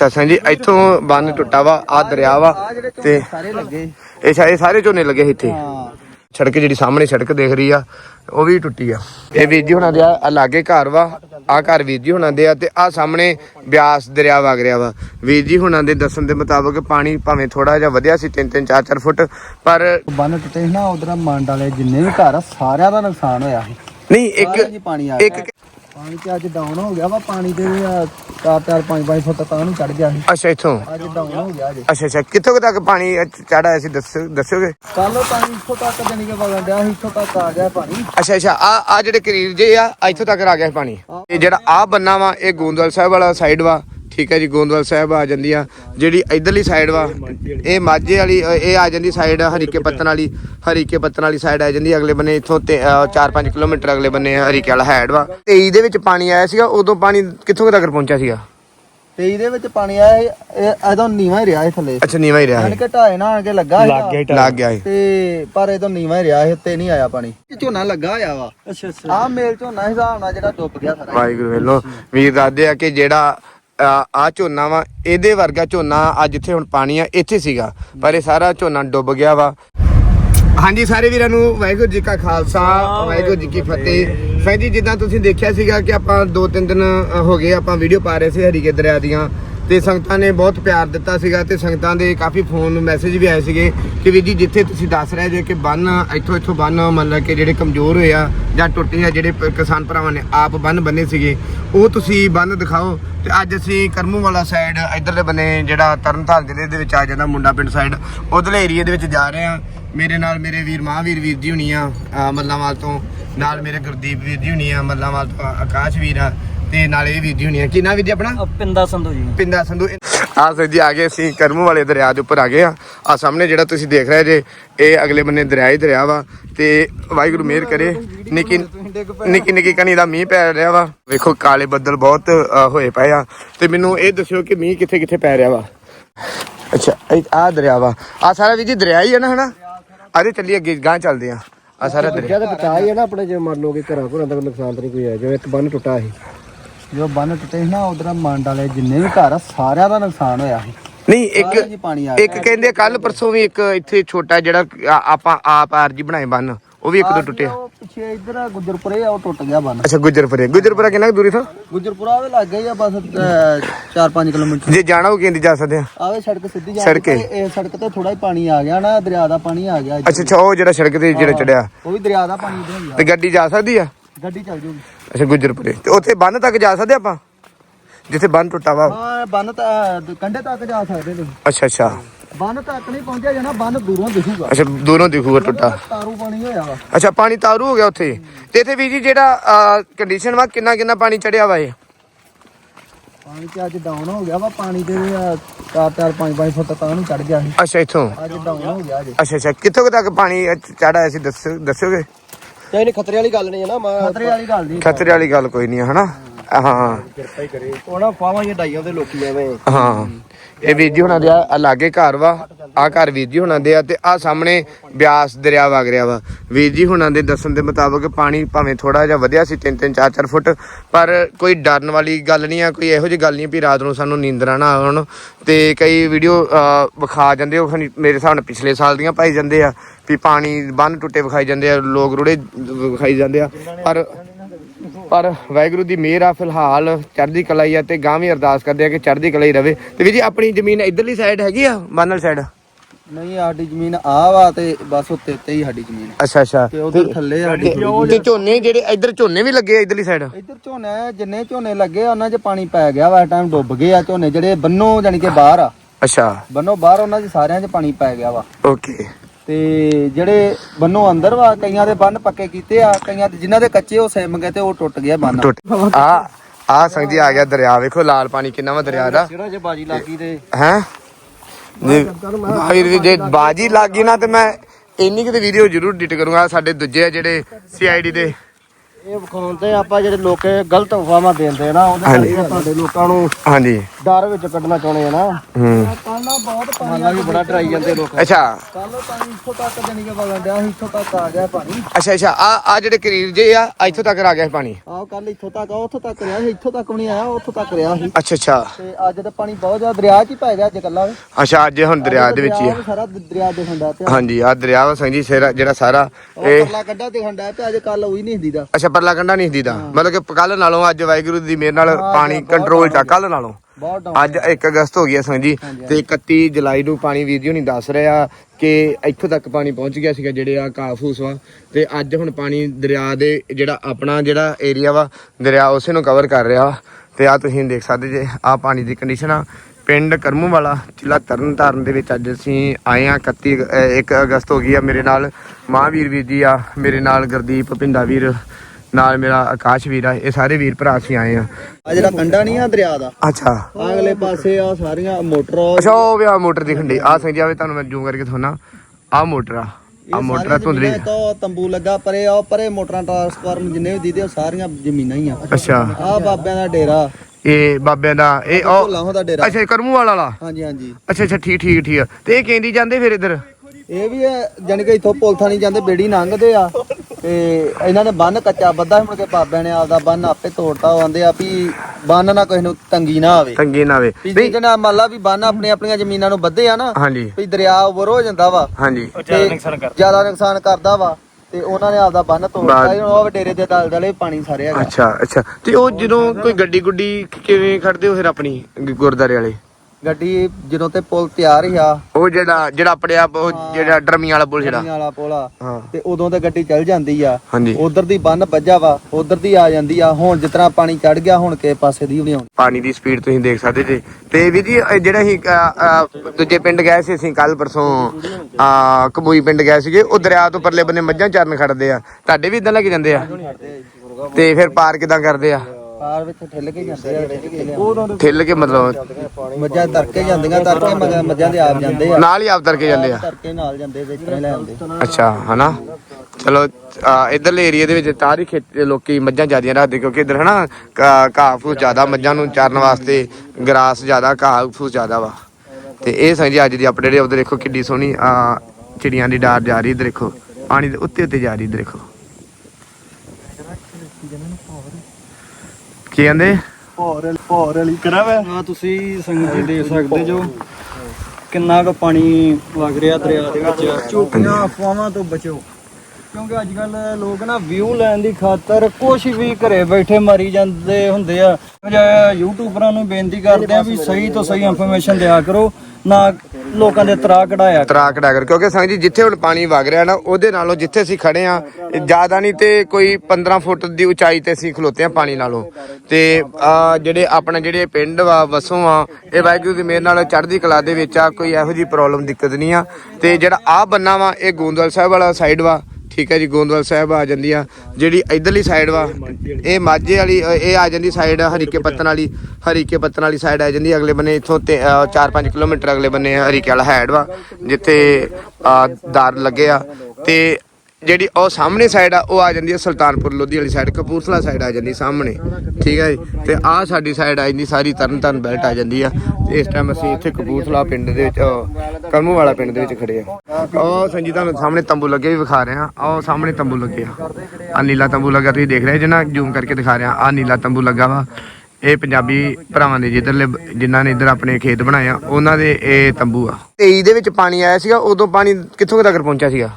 ਅੱਛਾ ਸਿੰਘ ਜੀ ਇੱਥੋਂ ਬੰਨ ਟੁੱਟਾ ਵਾ ਆ ਦਰਿਆ ਵਾ ਤੇ ਸਾਰੇ ਲੱਗੇ ਇਹ ਸ਼ਾ- ਇਹ ਸਾਰੇ ਝੋਨੇ ਲੱਗੇ ਸੀ ਇੱਥੇ। ਸੜਕ ਜਿਹੜੀ ਸਾਹਮਣੇ ਸੜਕ ਦੇਖ ਰਹੀ ਆ ਉਹ ਵੀ ਟੁੱਟੀ ਆ। ਇਹ ਵੀਰ ਜੀ ਹੁਣਾਂ ਦੇ ਆ ਲਾਗੇ ਘਰ ਵਾ ਆ ਘਰ ਵੀਰ ਜੀ ਹੁਣਾਂ ਦੇ ਆ ਤੇ ਆ ਸਾਹਮਣੇ ਬਿਆਸ ਦਰਿਆ ਵਗ ਰਿਹਾ ਵਾ। ਵੀਰ ਜੀ ਹੁਣਾਂ ਦੇ ਦੱਸਣ ਦੇ ਮੁਤਾਬਕ ਪਾਣੀ ਭਾਵੇਂ ਥੋੜਾ ਜਿਹਾ ਵਧਿਆ ਸੀ 3-3 4-4 ਫੁੱਟ ਪਰ ਬੰਨ ਟੁੱਟੇ ਸੀ ਨਾ ਉਧਰ ਮੰਡ ਵਾਲੇ ਜਿੰਨੇ ਵੀ ਘਰ ਆ ਸਾਰਿਆਂ ਦਾ ਨੁਕਸਾਨ ਹੋਇਆ ਸੀ। ਨਹੀਂ ਇੱਕ ਇੱਕ ਪਾਣੀ ਤੇ ਅੱਜ ਡਾਊਨ ਹੋ ਗਿਆ ਵਾ ਪਾਣੀ ਦੇ 4 4 5 5 ਫੁੱਟ ਤਾਂ ਨੂੰ ਚੜ ਗਿਆ ਸੀ। ਅੱਛਾ ਇੱਥੋਂ? ਅੱਜ ਡਾਊਨ ਹੋ ਗਿਆ ਅੱਜ ਅੱਛਾ ਅੱਛਾ ਕਿੱਥੋਂ ਕੁ ਤੱਕ ਪਾਣੀ ਚੜਾ ਸੀ ਦੱਸੋ ਦੱਸੋਗੇ? ਕੱਲ ਪਾਣੀ ਇੱਥੋਂ ਤੱਕ ਜਾਣੀ ਕਿ ਵਗਣ ਡਿਆ ਸੀ ਇੱਥੋਂ ਤੱਕ ਆ ਗਿਆ ਪਾਣੀ। ਅੱਛਾ ਅੱਛਾ ਆ ਆ ਜਿਹੜੇ ਕਰੀਬ ਜੇ ਆ ਇੱਥੋਂ ਤੱਕ ਆ ਗਿਆ ਸੀ ਪਾਣੀ। ਇਹ ਜਿਹੜਾ ਆ ਬੰਨਾ ਵਾ ਇਹ ਗੋਂਦਵਾਲ ਸਾਹਿਬ ਵਾਲਾ ਸਾਈਡ ਵਾ ਠੀਕ ਹੈ ਜੀ ਗੋਂਦਵਾਲ ਸਾਹਿਬ ਆ ਜਾਂਦੀ ਆ। ਜਿਹੜੀ ਇਧਰਲੀ ਸਾਈਡ ਵਾ ਇਹ ਮਾਝੇ ਵਾਲੀ ਇਹ ਆ ਜਾਂਦੀ ਸਾਈਡ ਹਰੀਕੇ ਪੱਤਨ ਵਾਲੀ ਹਰੀਕੇ ਪੱਤਨ ਵਾਲੀ ਸਾਈਡ ਆ ਜਾਂਦੀ। ਅਗਲੇ ਬੰਨੇ ਇੱਥੋਂ 4-5 ਕਿਲੋਮੀਟਰ ਅਗਲੇ ਬੰਨੇ ਹਰੀਕੇ ਵਾਲਾ ਹੈਡ ਵਾ। 23 ਦੇ ਵਿੱਚ ਪਾਣੀ ਆਇਆ ਸੀਗਾ ਉਦੋਂ ਪਾਣੀ ਕਿੱਥੋਂ ਤੱਕ ਪਹੁੰਚਿਆ ਸੀਗਾ? ਤੇ ਇਹਦੇ ਵਿੱਚ ਪਾਣੀ ਆਇਆ ਸੀ, ਇਹ ਇਹਦੋਂ ਨੀਵਾ ਹੀ ਰਿਹਾ ਸੀ ਥੱਲੇ। ਅੱਛਾ ਨੀਵਾ ਹੀ ਰਿਹਾ ਇਹ। ਕਿ ਢਾਏ ਨਾ ਆਣ ਕੇ ਲੱਗਾ ਸੀ ਲੱਗ ਗਿਆ ਇਹ ਤੇ ਪਰ ਇਹਦੋਂ ਨੀਵਾ ਹੀ ਰਿਹਾ ਸੀ ਉੱਤੇ ਨਹੀਂ ਆਇਆ ਪਾਣੀ। ਝੋਨਾ ਲੱਗਾ ਹੋਇਆ ਵਾ। ਅੱਛਾ ਅੱਛਾ। ਆ ਮੇਲ ਝੋਨਾ ਹਿਸਾਬ ਨਾਲ ਜਿਹੜਾ ਡੁੱਬ ਗਿਆ ਸਾਰਾ। ਵਾਹਿਗੁਰੂ ਵੇਲੋ ਵੀਰ ਦੱਸਦੇ ਆ ਕਿ ਜਿਹੜਾ ਆ ਝੋਨਾ ਵਾ ਇਹਦੇ ਵਰਗਾ ਝੋਨਾ ਅੱਜ ਜਿੱਥੇ ਹੁਣ ਪਾਣੀ ਆ ਇੱਥੇ ਸੀਗਾ। ਪਰ ਇਹ ਸਾਰਾ ਝੋਨਾ ਡੁੱਬ ਗਿਆ ਵਾ। ਹਾਂਜੀ ਸਾਰੇ ਵੀਰਾਂ ਨੂੰ ਵਾਹਿਗੁਰੂ ਜੀ ਕਾ ਖਾਲਸਾ ਵਾਹਿਗੁਰੂ ਜੀ ਕੀ ਫਤਿਹ। ਫੈਜੀ ਜਿੱਦਾਂ ਤੁਸੀਂ ਦੇਖਿਆ ਸੀਗਾ ਕਿ ਆਪਾਂ ਦੋ ਤਿੰਨ ਦਿਨ ਹੋ ਗਏ ਆਪਾਂ ਵੀਡੀਓ ਪਾ ਰਹੇ ਸੀ ਹਰੀਕੇ ਦਰਿਆ ਦੀਆਂ। ਤੇ ਸੰਗਤਾਂ ਨੇ ਬਹੁਤ ਪਿਆਰ ਦਿੱਤਾ ਸੀਗਾ ਤੇ ਸੰਗਤਾਂ ਦੇ ਕਾਫੀ ਫੋਨ ਮੈਸੇਜ ਵੀ ਆਏ ਸੀਗੇ ਕਿ ਵੀਰ ਜੀ ਜਿੱਥੇ ਤੁਸੀਂ ਦੱਸ ਰਹੇ ਜੇ ਕਿ ਬੰਨ ਇੱਥੋਂ ਇੱਥੋਂ ਬੰਨ ਮਤਲਬ ਕਿ ਜਿਹੜੇ ਕਮਜ਼ੋਰ ਹੋਏ ਆ ਜਾਂ ਟੁੱਟੇ ਆ ਜਿਹੜੇ ਪ- ਕਿਸਾਨ ਭਰਾਵਾਂ ਨੇ ਆਪ ਬੰਨ ਬੰਨੇ ਸੀਗੇ ਉਹ ਤੁਸੀਂ ਬੰਨ ਦਿਖਾਓ ਤੇ ਅੱਜ ਅਸੀਂ ਕਰਮੂ ਵਾਲਾ ਸਾਈਡ ਇਧਰਲੇ ਬੰਨੇ ਜਿਹੜਾ ਤਰਨਤਾਰਨ ਜ਼ਿਲ੍ਹੇ ਦੇ ਵਿੱਚ ਆ ਜਾਂਦਾ ਮੁੰਡਾ ਪਿੰਡ ਸਾਈਡ ਉਧਰਲੇ ਏਰੀਆ ਦੇ ਵਿੱਚ ਜਾ ਰਹੇ ਆ। ਮੇਰੇ ਨਾਲ ਮੇਰੇ ਵੀਰ ਮਹਾਂਵੀਰ ਵੀਰ ਜੀ ਹੁਣੀ ਆ ਅ, ਮੱਲਾਂਵਾਲ ਤੋਂ ਨਾਲ ਮੇਰੇ ਗੁਰਦੀਪ ਵੀਰ ਜੀ ਹੁਣੀ ਆ ਮੱਲਾਂਵਾਲ ਤੋਂ ਆਕਾਸ਼ ਵੀਰ ਆ। ਤੇ ਨਾਲ ਇਹ ਵੀਰ ਜੀ ਹੁਣੀ ਆ। ਕੀ ਨਾਂ ਵੀਰ ਜੀ ਆਪਣਾ? ਪਿੰਦਾ ਸੰਧੂ ਜੀ। ਪਿੰਡਾ ਸੰਧੂ। ਆ ਸਰ ਜੀ ਆ ਗਏ ਅਸੀਂ ਕਰਮੂ ਵਾਲੇ ਦਰਿਆ ਦੇ ਉੱਪਰ ਆ ਗਏ ਆ। ਆ ਸਾਹਮਣੇ ਜਿਹੜਾ ਤੁਸੀਂ ਦੇਖ ਰਹੇ ਜੇ ਇਹ ਅਗਲੇ ਬੰਨੇ ਦਰਿਆ ਹੀ ਦਰਿਆ ਵਾ ਤੇ ਵਾਹਿਗੁਰੂ ਮਿਹਰ ਕਰੇ। ਨਿੱਕੀ ਨਿੱਕੀ ਨਿੱਕੀ ਕਣੀ ਦਾ ਮੀਂਹ ਪੈ ਰਿਹਾ ਵਾ। ਵੇਖੋ ਕਾਲੇ ਬੱਦਲ ਬਹੁਤ ਹੋਏ ਪਏ ਆ। ਤੇ ਮੈਨੂੰ ਇਹ ਦੱਸਿਓ ਕਿ ਮੀਂਹ ਕਿੱਥੇ ਕਿੱਥੇ ਪੈ ਰਿਹਾ ਵਾ। ਅੱਛਾ ਆ ਦਰਿਆ ਵਾ। ਆ ਸਾਰਾ ਵੀ ਜੀ ਦਰਿਆ ਹੀ ਹੈ ਨਾ ਹਨਾ? ਆਰੇ ਚੱਲੀਏ ਅੱਗੇ ਗਾਂ ਚੱਲਦੇ ਆ। ਆ ਸਾਰਾ ਦਰਿਆ। ਤਾਂ ਬਚਾ ਹੀ ਹੈ ਨਾ ਆਪਣੇ ਜੇ ਮੰਨ ਲਓ ਕਿ ਘਰਾਂ ਘਰਾਂ ਦਾ ਨੁਕਸਾਨ ਤਾਂ ਨਹੀਂ ਕੋਈ ਹੋਇਆ ਜਿਵੇਂ ਇੱਕ ਬੰਨ ਟੁੱਟਾ ਸੀ। ਜੋ ਬੰਨ ਟੁੱਟੇ ਸੀ ਨਾ ਉਧਰ ਮੰਡ ਵਾਲੇ ਜਿੰਨੇ ਵੀ ਘਰ ਆ ਸਾਰਿਆਂ ਦਾ ਨੁਕਸਾਨ ਹੋਇਆ ਸੀ। ਨਹੀਂ ਸਾਰਿਆਂ 'ਚ ਇੱਕ ਪਾਣੀ ਆ ਇੱਕ ਕਹਿੰਦੇ ਕੱਲ ਪਰਸੋਂ ਵੀ ਇੱਕ ਇੱਥੇ ਛੋਟਾ ਜਿਹੜਾ ਆ- ਆਪਾਂ ਆਪ ਆਰਜੀ ਬਣਾਏ ਬੰਨ ਉਹ ਵੀ ਇੱਕ ਦੋ ਟੁੱਟਿਆ ਉਹ ਪਿੱਛੇ ਇਧਰ ਗੁਜਰਪੁਰੇ ਆ ਉਹ ਟੁੱਟ ਗਿਆ ਬੰਨ। ਅੱਛਾ ਗੁਜਰਪੁਰੇ। ਗੁਜਰਪੁਰਾ ਕਿੰਨਾ ਕੁ ਦੂਰੀ ਤੋਂ ਗੁਜਰਪੁਰਾ ਉਹਦੇ ਲੱਗ ਗਈ ਆ ਬਸ 4-5 ਕਿਲੋਮੀਟਰ। ਜੇ ਜਾਣਾ ਹੋ ਕਿੰਦੀ ਜਾ ਸਕਦੇ ਆ? ਆਵੇ ਸੜਕ ਸਿੱਧੀ ਜਾ ਸੜਕ। ਇਹ ਤੇ ਥੋੜਾ ਹੀ ਪਾਣੀ ਆ ਗਿਆ ਨਾ ਦਰਿਆ ਦਾ ਪਾਣੀ ਆ ਗਿਆ ਇੱਧਰ। ਅੱਛਾ ਅੱਛਾ ਉਹ ਜਿਹੜਾ ਸੜਕ ਤੇ ਜਿਹੜਾ ਚੜਿਆ। ਉਹ ਵੀ ਦਰਿਆ ਦਾ ਪਾਣੀ ਇਧਰ ਹੀ ਆ। ਤੇ ਗੱਡੀ ਜਾ ਸਕਦੀ ਆ? ਗੱਡੀ ਚੱਲ ਜੂਗੀ। ਅੱਛਾ ਗੁਜਰਪੁਰੇ। ਤੇ ਉੱਥੇ ਬੰਨ ਤੱਕ ਜਾ ਸਕਦੇ ਆਪਾਂ? ਜਿੱਥੇ ਬੰਨ ਟੁੱਟਾ ਵਾ। ਹਾਂ ਬੰਨ ਤਾਂ ਕੰਢੇ ਤੱਕ ਜਾ ਸਕਦੇ ਤੁਸੀਂ। ਅੱਛਾ ਅੱਛਾ। ਬੰਨ ਤੱਕ ਨਹੀਂ ਪਹੁੰਚਿਆ ਜਾਣਾ ਬੰਨ ਦੂਰੋਂ ਦਿਖੂਗਾ। ਅੱਛਾ ਦੂਰੋਂ ਦਿਖੂਗਾ ਟੁੱਟਾ। ਤਾਰੂ ਪਾਣੀ ਹੋਇਆ ਵਾ। ਅੱਛਾ ਪਾਣੀ ਤਾਰੂ ਹੋ ਗਿਆ ਉੱਥੇ। ਤੇ ਇੱਥੇ ਵੀ ਜੀ ਜਿਹੜਾ ਕੰਡੀਸ਼ਨ ਵਾ ਕਿੰਨਾ ਕਿੰਨਾ ਪਾਣੀ ਚੜਿਆ ਵਾ ਇਹ? ਪਾਣੀ ਤੇ ਅੱਜ ਡਾਊਨ ਹੋ ਗਿਆ ਵਾ ਪਾਣੀ ਦੇ 4 4 5 5 ਫੁੱਟ ਤਾਂ ਨੂੰ ਚੜ ਗਿਆ ਸੀ। ਅੱਛਾ ਇੱਥੋਂ। ਅੱਜ ਡਾਊਨ ਹੋ ਗਿਆ ਅੱਜ ਅੱਛਾ ਅੱਛਾ। ਕਿੱਥੋਂ ਕੁ ਤੱਕ ਪਾਣੀ ਚੜਾ ਸੀ? ਦੱਸੋ ਤੇ ਇਹ ਖਤਰੇ ਵਾਲੀ ਗੱਲ ਨਹੀਂ ਹੈ ਨਾ ਖਤਰੇ ਵਾਲੀ ਗੱਲ ਨਹੀਂ। ਖਤਰੇ ਵਾਲੀ ਗੱਲ ਕੋਈ ਨਹੀਂ ਹੈ ਹਨਾ? ਹਾਂ ਉਹਨਾਂ ਫਾਵਾਂ ਹੀ ਡਾਈਆਂ ਦੇ ਲੋਕੀ ਐਵੇਂ। ਹਾਂ ਇਹ ਵੀਰ ਜੀ ਹੁਣਾਂ ਦੇ ਆ ਲਾਗੇ ਘਰ ਵਾ। ਆ ਘਰ ਵੀਰ ਜੀ ਹੁਣਾਂ ਦੇ ਆ ਤੇ ਆ ਸਾਹਮਣੇ ਬਿਆਸ ਦਰਿਆ ਵਗ ਰਿਹਾ ਵਾ। ਵੀਰ ਜੀ ਹੁਣਾਂ ਦੇ ਦੱਸਣ ਦੇ ਮੁਤਾਬਕ ਪਾਣੀ ਭਾਵੇਂ ਥੋੜਾ ਜਿਹਾ ਵਧਿਆ ਸੀ 3-3 4-4 ਫੁੱਟ ਪਰ ਕੋਈ ਡਰਨ ਵਾਲੀ ਗੱਲ ਨਹੀਂ ਆ ਕੋਈ ਇਹੋ ਜਿਹੀ ਗੱਲ ਨਹੀਂ ਵੀ ਰਾਤ ਨੂੰ ਸਾਨੂੰ ਨੀਂਦਰਾਂ ਨਾ ਆਉਣ। ਤੇ ਕਈ ਵੀਡੀਓ ਵਿਖਾ ਜਾਂਦੇ ਉਹ ਮੇਰੇ ਹਿਸਾਬ ਨਾਲ ਪਿਛਲੇ ਸਾਲ ਦੀਆਂ ਪਾਈ ਜਾਂਦੇ ਆ ਵੀ ਪਾਣੀ ਬੰਨ ਟੁੱਟੇ ਵਿਖਾਈ ਜਾਂਦੇ ਆ ਲੋਕ ਰੁੜੇ ਵਿਖਾਈ ਜਾਂਦੇ ਆ। ਪਰ ਪਰ ਵਾਹਿਗੁਰੂ ਦੀ ਮਿਹਰ ਆ ਫਿਲਹਾਲ ਚੜ੍ਹਦੀ ਕਲਾ ਹੀ ਆ ਤੇ ਗਾਂ ਵੀ ਅਰਦਾਸ ਕਰਦੇ ਆ ਕਿ ਚੜ੍ਹਦੀ ਕਲਾ ਹੀ ਰਵੇ। ਤੇ ਵੀ ਜੀ ਆਪਣੀ ਜ਼ਮੀਨ ਇਧਰਲੀ ਸਾਈਡ ਹੈਗੀ ਆ ਬਾਨਲ ਸਾਈਡ ਨਹੀਂ ਸਾਡੀ ਜ਼ਮੀਨ ਆ ਵਾ ਤੇ ਬਸ ਉੱਤੇ ਉੱਤੇ ਹੀ ਸਾਡੀ ਜ਼ਮੀਨ ਅੱਛਾ ਅੱਛਾ। ਤੇ ਉਧਰ ਥੱਲੇ ਸਾਡੀ ਤੇ ਝੋਨੇ ਜਿਹੜੇ ਇਧਰ ਝੋਨੇ ਵੀ ਲੱਗੇ ਆ ਇਧਰਲੀ ਸਾਈਡ ਇੱਧਰ ਝੋਨੇ ਜਿੰਨੇ ਝੋਨੇ ਲੱਗੇ ਆ, ਉਹਨਾਂ 'ਚ ਪਾਣੀ ਪੈ ਗਿਆ ਵਾ ਟਾਈਮ ਡੁੱਬ ਗਏ ਆ ਝੋਨੇ ਜਿਹੜੇ ਬੰਨੋ ਜਾਨੀ ਕਿ ਬਾਹਰ ਆ। ਅੱਛਾ। ਬੰਨੋ ਬਾਹਰ ਉਹਨਾਂ 'ਚ ਸਾਰਿਆਂ 'ਚ ਪਾਣੀ ਪੈ ਗਿਆ ਵਾ। ਓਕੇ ਤੇ ਜਿਹੜੇ ਬੰਨੋ ਅੰਦਰ ਵਾ ਕਈਆਂ ਦੇ ਬੰਨ ਪੱਕੇ ਕੀਤੇ ਆ ਕਈਆਂ ਦੇ ਜਿਨ੍ਹਾਂ ਦੇ ਕੱਚੇ ਉਹ ਸਿਮ ਗਏ ਤੇ ਉਹ ਟੁੱਟ ਗਿਆ ਬੰਨ। ਆ ਆ ਸੰਗ ਜੀ ਆ ਗਿਆ ਦਰਿਆ ਵੇਖੋ ਲਾਲ ਪਾਣੀ ਕਿੰਨਾ ਵਾ ਦਰਿਆ ਦਾ। ਜਿਹੜਾ ਜੇ ਬਾਜੀ ਲੱਗੀ ਤੇ ਹੈ? ਵੀਰ ਜੀ ਜੇ ਬਾਜੀ ਲੱਗ ਗਈ ਨਾ ਤੇ ਮੈਂ ਇੰਨੀ ਕਿਤੇ ਵੀਡੀਓ ਜ਼ਰੂਰ ਐਡਿਟ ਕਰੂੰਗਾ ਸਾਡੇ ਦੂਜੇ ਆ ਜਿਹੜੇ ਸੀਆਈਡੀ ਦੇ। ਇਹ ਵਿਖਾਉਂਦੇ ਆਪਾਂ ਜਿਹੜੇ ਲੋਕ ਗਲਤ ਅਫਵਾਹਾਂ ਦਿੰਦੇ ਨਾ ਉਹਦੇ। ਕਰਕੇ ਤੁਹਾਡੇ ਲੋਕਾਂ ਨੂੰ ਹਾਂਜੀ। ਡਰ ਵਿੱਚ ਕੱਢਣਾ ਚਾਹੁੰਦੇ ਆ ਨਾ। ਹੂੰ। ਕੱਲ ਨਾ ਬਹੁਤ ਪਾਣੀ ਆ ਵੀ ਬੜਾ ਡਰਾਈ ਜਾਂਦੇ ਲੋਕ। ਅੱਛਾ। ਕੱਲ ਪਾਣੀ ਇੱਥੋਂ ਤੱਕ ਜਾਣੀ ਕਿ ਵਗਣ ਡਿਆ ਸੀ ਇੱਥੋਂ ਤੱਕ ਆ ਗਿਆ ਪਾਣੀ। ਅੱਛਾ ਅੱਛਾ। ਆ ਆ ਜਿਹੜੇ ਕਰੀਰ ਜੇ ਆ ਇੱਥੋਂ ਤੱਕ ਆ ਗਿਆ ਸੀ ਪਾਣੀ? ਆਹ ਕੱਲ ਇੱਥੋਂ ਤੱਕ ਆ ਉੱਥੋਂ ਤੱਕ ਰਿਹਾ ਸੀ ਇੱਥੋਂ ਤੱਕ ਵੀ ਨਹੀਂ ਆਇਆ ਉੱਥੋਂ ਤੱਕ ਰਿਹਾ ਸੀ। ਅੱਛਾ ਅੱਛਾ। ਤੇ ਅੱਜ ਤਾਂ ਪਾਣੀ ਬਹੁਤ ਜ਼ਿਆਦਾ ਦਰਿਆ 'ਚ ਹੀ ਪੈ ਗਿਆ ਅੱਜ ਕੱਲਾ ਅੱਛਾ ਅੱਜ ਹੁਣ ਦਰਿਆ ਦੇ ਵਿੱਚ ਹੀ ਆ। ਸਾਰਾ ਦ- ਦਰਿਆ ਦੇ ਖੰਡਾ ਤੇ ਹਾਂਜੀ ਆ ਦਰਿਆ ਵਾ ਸਿੰਘ ਜੀ ਸਿਰ ਜਿਹੜਾ ਸਾਰਾ ਉਹ ਇਹ ਪਰਲਾ ਕੱਢਾ ਤੇ ਖੰਡਾ ਤੇ ਅੱਜ ਕੱਲ ਹੋਈ ਨਹੀਂ ਹੁੰਦੀ ਦਾ ਅੱਛਾ ਪਰਲਾ ਕੰਡਾ ਨਹੀਂ ਦੀਦਾ ਮਤਲਬ ਕਿ ਕੱਲ ਨਾਲੋਂ ਅੱਜ ਵਾਹਿਗੁਰੂ ਦੀ ਮਿਹਰ ਨਾਲ ਪਾਣੀ ਕੰਟਰੋਲ ਚ ਕੱਲ ਨਾਲੋਂ। ਅੱਜ 1 ਅਗਸਤ ਹੋ ਗਿਆ ਸਿੰਘ ਜੀ ਤੇ 31 ਜੁਲਾਈ ਨੂੰ ਪਾਣੀ ਵੀਰ ਜੀ ਹੁਣੀ ਦੱਸ ਰਿਹਾ ਕਿ ਇੱਥੋਂ ਤੱਕ ਪਾਣੀ ਪਹੁੰਚ ਗਿਆ ਸੀਗਾ ਜਿਹੜੇ ਆ ਕਾਫੂਸ ਵਾ ਤੇ ਅੱਜ ਹੁਣ ਪਾਣੀ ਦਰਿਆ ਦੇ ਜਿਹੜਾ ਆਪਣਾ ਜਿਹੜਾ ਏਰੀਆ ਵਾ ਦਰਿਆ ਉਸੇ ਨੂੰ ਕਵਰ ਕਰ ਰਿਹਾ। ਤੇ ਆ ਤੁਸੀਂ ਦੇਖ ਸਕਦੇ ਜੇ ਆ ਪਾਣੀ ਦੀ ਕੰਡੀਸ਼ਨ ਆ। ਪਿੰਡ ਕਰਮੂ ਵਾਲਾ ਜ਼ਿਲ੍ਹਾ ਤਰਨਤਾਰਨ ਦੇ ਵਿੱਚ ਅੱਜ ਅਸੀਂ ਆਏ ਆ 31 ਅ, 1 ਅਗਸਤ ਹੋ ਗਈ ਆ ਮੇਰੇ ਨਾਲ। ਮਹਾਂਵੀਰ ਵੀਰ ਜੀ ਆ ਮੇਰੇ ਨਾਲ ਗੁਰਦੀਪ ਭਿੰਦਾ ਵੀਰ। ਨਾਲ ਮੇਰਾ ਆਕਾਸ਼ ਵੀਰ ਆ ਇਹ ਸਾਰੇ ਵੀਰ ਭਰਾ ਅਸੀਂ ਆਏ ਆ। ਆ ਜਿਹੜਾ ਕੰਡਾ ਨਹੀਂ ਆ ਦਰਿਆ ਦਾ? ਅੱਛਾ। ਅਗਲੇ ਪਾਸੇ ਆ ਸਾਰੀਆਂ ਮੋਟਰ ਅੱਛਾ ਉਹ ਵੀ ਆ ਮੋਟਰ ਦਿਖਣ ਡਈ। ਆ ਸਿੰਘ ਜੀ ਆਵੇ ਤੁਹਾਨੂੰ ਮੈਂ ਜੂਮ ਕਰਕੇ ਦਿਖਾਉਣਾ ਆ ਮੋਟਰ ਆ। ਆ ਮੋਟਰ ਧੁੰਦਲੀ। ਤੋਂ ਤੰਬੂ ਲੱਗਾ ਪਰੇ ਆ ਪਰੇ ਮੋਟਰਾਂ ਟਰਾਂਸਫਾਰਮ ਜਿੰਨੇ ਵੀ ਦੀਦੇ ਉਹ ਸਾਰੀਆਂ ਜ਼ਮੀਨਾਂ ਹੀ ਆ। ਅੱਛਾ। ਆ ਬਾਬਿਆਂ ਦਾ ਡੇਰਾ। ਇਹ ਬਾਬਿਆਂ ਦਾ ਇਹ ਉਹ ਲਾਹੋਂ ਦਾ ਡੇਰਾ। ਅੱਛਾ ਕਰਮੂ ਵਾਲਾ ਵਾਲਾ? ਹਾਂਜੀ ਹਾਂਜੀ। ਅੱਛਾ ਅੱਛਾ ਠੀਕ ਠੀਕ ਠੀਕ। ਤੇ ਇਹ ਕਹਿੰਦੀ ਜਾਂਦੇ ਫਿਰ ਇੱਧਰ? ਇਹ ਵੀ ਜਾਨੀ ਕਿ ਇੱਥੋਂ ਪੁਲਥਾ ਨਹੀਂ ਜਾਂਦੇ ਬੇੜੀ ਲੰਘਦੇ ਆ। ਤੇ ਇਹਨਾਂ ਨੇ ਬੰਨ ਕੱਚਾ ਬੱਧਾ ਮੁੜ ਕੇ ਬਾਬਿਆਂ ਨੇ ਆਪਦਾ ਬੰਨ ਆਪੇ ਤੋੜਤਾ ਉਹ ਆਂਦੇ ਆ ਵੀ ਬੰਨ ਨਾ ਕਿਸੇ ਨੂੰ ਤੰਗੀ ਨਾ ਆਵੇ। ਤੰਗੀ ਨਾ ਆਵੇ। ਵੀ ਜਿਹਨਾਂ ਮੰਨ ਲਾ ਵੀ ਬੰਨ ਆਪਣੀ ਆਪਣੀਆਂ ਜ਼ਮੀਨਾਂ ਨੂੰ ਬੱਧੇ ਆ ਨਾ ਹਾਂਜੀ। ਵੀ ਦਰਿਆ ਓਵਰ ਹੋ ਜਾਂਦਾ ਵਾ। ਹਾਂਜੀ। ਤੇ ਜ਼ਿਆਦਾ ਨੁਕਸਾਨ ਕਰਦਾ ਵਾ ਤੇ ਉਹਨਾਂ ਨੇ ਆਪਦਾ ਬੰਨ ਤੋੜਤਾ ਹੁਣ ਉਹ ਡੇਰੇ ਦੇ ਦਲ ਦਲੇ ਪਾਣੀ ਸਾਰੇ ਹੈਗਾ ਅੱਛਾ ਅੱਛਾ। ਤੇ ਉਹ ਜਦੋਂ ਕੋਈ ਗੱਡੀ ਗੁੱਡੀ ਕਿਵੇਂ ਖੜਦੇ ਹੋ ਫਿਰ ਆਪਣੀ ਗ- ਗੁਰਦਾਰੇ ਵਾਲੇ? ਗੱਡੀ ਜਦੋਂ ਤੇ ਪੁਲ ਤਿਆਰ ਹੀ ਆ। ਉਹ ਜਿਹੜਾ ਜਿਹੜਾ ਆਪਣੇ ਆਪ ਉਹ ਜਿਹੜਾ ਡਰਮੀ ਵਾਲਾ ਪੁਲ ਜਿਹੜਾ। ਵਾਲਾ ਪੋਲਾ ਹਾਂ। ਤੇ ਉਦੋਂ ਤੇ ਗੱਡੀ ਚੱਲ ਜਾਂਦੀ ਆ। ਹਾਂਜੀ। ਉਧਰ ਦੀ ਬੰਨ ਵੱਜਾ ਵਾ ਉਧਰ ਦੀ ਆ ਜਾਂਦੀ ਆ। ਹੁਣ ਜਿਤਨਾ ਪਾਣੀ ਚੜ ਗਿਆ ਹੁਣ ਕੇ ਪਾਸੇ ਦੀ ਵੀ ਨਹੀਂ ਆਉਂਦੀ ਪਾਣੀ ਦੀ ਸਪੀਡ ਤੁਸੀਂ ਦੇਖ ਸਕਦੇ ਜੀ। ਤੇ ਵੀਰ ਜੀ ਇਹ ਜਿਹੜਾ ਅਸੀਂ ਅ, ਅ, ਦੂਜੇ ਪਿੰਡ ਗਏ ਸੀ ਅਸੀਂ ਕੱਲ ਪਰਸੋਂ ਆ ਕਬੂਈ ਪਿੰਡ ਗਏ ਸੀਗੇ। ਉਹ ਦਰਿਆ ਤੋਂ ਪਰਲੇ ਬੰਨੇ ਮੱਝਾਂ ਚਰਨ ਖੜਦੇ ਆ। ਤੁਹਾਡੇ ਵੀ ਇਦਾਂ ਲੈ ਕੇ ਜਾਂਦੇ ਆ? ਤੇ ਫਿਰ ਪਾਰ ਕਿਦਾਂ ਕਰਦੇ ਆ? ਪਾਰ ਵਿੱਚ ਠਿੱਲ ਕੇ ਜਾਂਦੇ ਆ ਉਦੋਂ ਠਿੱਲ ਕੇ ਮਤਲਬ ਮੱਝਾਂ ਤਰ ਕੇ ਜਾਂਦੀਆਂ ਤਰ ਕੇ ਮੱਝਾਂ ਦੇ ਆਪ ਜਾਂਦੇ ਆ। ਨਾਲ ਹੀ ਆਪ ਤਰ ਕੇ ਜਾਂਦੇ ਆ। ਤਰ ਕੇ ਨਾਲ ਜਾਂਦੇ ਵਿੱਚ ਨਹੀਂ ਲੈ ਆਉਂਦੇ। ਅੱਛਾ ਹਨਾ? ਚਲੋ ਇੱਧਰਲੇ ਏਰੀਆ ਦੇ ਵਿੱਚ ਤਾਰੀ ਖੇਤ ਲੋਕੀ ਮੱਝਾਂ ਜ਼ਿਆਦੀਆਂ ਰੱਖਦੇ ਕਿਉਂਕਿ ਇੱਧਰ ਹਨਾ ਘਾ- ਘਾਹ ਫੂਸ ਜ਼ਿਆਦਾ ਮੱਝਾਂ ਨੂੰ ਚਾਰਨ ਵਾਸਤੇ ਗਰਾਸ ਜ਼ਿਆਦਾ ਘਾਹ ਫੂਸ ਜ਼ਿਆਦਾ ਵਾ। ਤੇ ਇਹ ਸਾਂ ਜੀ ਅੱਜ ਦੀ ਅਪਡੇਟ ਹੈ ਉਧਰ ਦੇਖੋ ਕਿੱਡੀ ਸੋਹਣੀ ਆ ਚਿੜੀਆਂ ਦੀ ਡਾਰ ਜਾ ਰਹੀ ਇੱਧਰ ਦੇਖੋ। ਪਾਣੀ ਦੇ ਉੱਤੇ ਉੱਤੇ ਜਾ ਰਹੀ ਇੱਧਰ ਦੇਖੋ। ਕੀ ਕਹਿੰਦੇ? ਭੌਰ ਭੌਰ ਵਾਲੀ ਕਰਾ ਵੇ ਹਾਂ ਤੁਸੀਂ ਸੰਗਤ ਜੀ ਦੇਖ ਸਕਦੇ ਜੋ। ਕਿੰਨਾ ਕੁ ਪਾਣੀ ਵਗ ਰਿਹਾ ਦਰਿਆ ਦੇ ਵਿੱਚ? ਝੂਠੀਆਂ ਅਫਵਾਹਾਂ ਤੋਂ ਬਚੋ। ਕਿਉਂਕਿ ਅੱਜ ਕੱਲ ਲੋਕ ਨਾ ਵਿਊ ਲੈਣ ਦੀ ਖਾਤਰ ਕੁਝ ਵੀ ਘਰੇ ਬੈਠੇ ਮਾਰੀ ਜਾਂਦੇ ਹੁੰਦੇ ਆ। ਯੂਟਿਊਬਰਾਂ ਨੂੰ ਬੇਨਤੀ ਕਰਦੇ ਆ ਵੀ ਸਹੀ ਤੋਂ ਸਹੀ ਇਨਫੋਰਮੇਸ਼ਨ ਦਿਆ ਕਰੋ। ਨਾ ਲੋਕਾਂ ਦੇ ਤਰਾ ਕਢਾਇਆ। ਤਰਾ ਕਢਾ ਕਰ। ਕਿਉਂਕਿ ਸੰਗ ਜੀ, ਜਿੱਥੇ ਹੁਣ ਪਾਣੀ ਵਗ ਰਿਹਾ ਨਾ, ਉਹਦੇ ਨਾਲੋਂ ਜਿੱਥੇ ਅਸੀਂ ਖੜੇ ਆ ਜ਼ਿਆਦਾ ਨਹੀਂ ਤੇ ਕੋਈ 15 ਫੁੱਟ ਦੀ ਉਚਾਈ ਤੇ ਅਸੀਂ ਖਲੋਤੇ ਆ ਪਾਣੀ ਨਾਲੋਂ। ਤੇ ਜਿਹੜੇ ਆਪਣੇ ਜਿਹੜੇ ਪਿੰਡ ਵਾ, ਵਸੋਂ ਆ, ਇਹ ਵਾਹਿਗੁਰੂ ਦੀ ਮਿਹਰ ਨਾਲ ਚੜ੍ਹਦੀ ਕਲਾ ਦੇ ਵਿੱਚ ਆ, ਕੋਈ ਇਹੋ ਜੀ ਪ੍ਰੋਬਲਮ ਦਿੱਕਤ ਨਹੀਂ ਆ। ਤੇ ਜਿਹੜਾ ਆ ਬੰਨਾ ਵਾ, ਇਹ ਗੋਂਦਵਾਲ ਸਾਹਿਬ ਵਾਲਾ ਸਾਈਡ ਵਾ ਠੀਕ ਹੈ ਜੀ ਗੋਂਦਵਾਲ ਸਾਹਿਬ ਆ ਜਾਂਦੀ ਆ। ਜਿਹੜੀ ਇਧਰਲੀ ਸਾਈਡ ਵਾ, ਇਹ ਮਾਝੇ ਵਾਲੀ ਇਹ ਆ ਜਾਂਦੀ ਸਾਈਡ ਹਰੀਕੇ ਪੱਤਨ ਵਾਲੀ, ਹਰੀਕੇ ਪੱਤਨ ਵਾਲੀ ਸਾਈਡ ਆ ਜਾਂਦੀ। ਅਗਲੇ ਬੰਨੇ ਇਥੋਂ 4-5 ਕਿਲੋਮੀਟਰ ਅਗਲੇ ਬੰਨੇ ਹਰੀਕੇ ਵਾਲਾ ਹੈਡ ਵਾ, ਜਿੱਥੇ ਦਾਰ ਲੱਗੇ ਆ। ਤੇ ਜਿਹੜੀ ਉਹ ਸਾਹਮਣੇ ਸਾਈਡ ਆ, ਉਹ ਆ ਜਾਂਦੀ ਹੈ ਸੁਲਤਾਨਪੁਰ ਲੋਧੀ ਵਾਲੀ ਸਾਈਡ ਕਪੂਰਥਲਾ ਸਾਈਡ ਆ ਜਾਂਦੀ ਸਾਹਮਣੇ। ਠੀਕ ਹੈ ਜੀ? ਤੇ ਆਹ ਸਾਡੀ ਸਾਈਡ ਆ ਜਾਂਦੀ ਸਾਰੀ ਤਰਨਤਾਰਨ ਬੈਲਟ ਆ ਜਾਂਦੀ ਆ। ਇਸ ਟਾਈਮ ਅਸੀਂ ਇੱਥੇ ਕਪੂਰਥਲਾ ਪਿੰਡ ਦੇ ਵਿੱਚ ਕਰਮੂ ਵਾਲਾ ਪਿੰਡ ਦੇ ਵਿੱਚ ਖੜੇ ਆ। ਉਹ ਸੰਜੀ ਤੁਹਾਨੂੰ ਸਾਹਮਣੇ ਤੰਬੂ ਲੱਗੇ ਵੀ ਵਿਖਾ ਰਹੇ ਆ। ਆਹ ਸਾਹਮਣੇ ਤੰਬੂ ਲੱਗੇ ਆ। ਆ ਨੀਲਾ ਤੰਬੂ ਲੱਗਾ, ਤੁਸੀਂ ਦੇਖ ਰਹੇ ਜੇ ਜ਼ੂਮ ਕਰਕੇ ਦਿਖਾ ਰਿਹਾ ਆ। ਨੀਲਾ ਤੰਬੂ ਲੱਗਾ ਵਾ। ਇਹ ਪੰਜਾਬੀ ਭਰਾਵਾਂ ਦੇ ਜਿੱਧਰਲੇ, ਜਿਨ੍ਹਾਂ ਨੇ ਇੱਧਰ ਆਪਣੇ ਖੇਤ ਬਣਾਏ ਆ, ਉਹਨਾਂ ਦੇ ਇਹ ਤੰਬੂ ਆ। 23 ਦੇ ਵਿੱਚ ਪਾਣੀ ਆਇਆ ਸੀਗਾ, ਉਦੋਂ ਪਾਣੀ ਕਿੱਥੋਂ ਤੱਕ ਪਹੁੰਚਿਆ ਸੀਗਾ?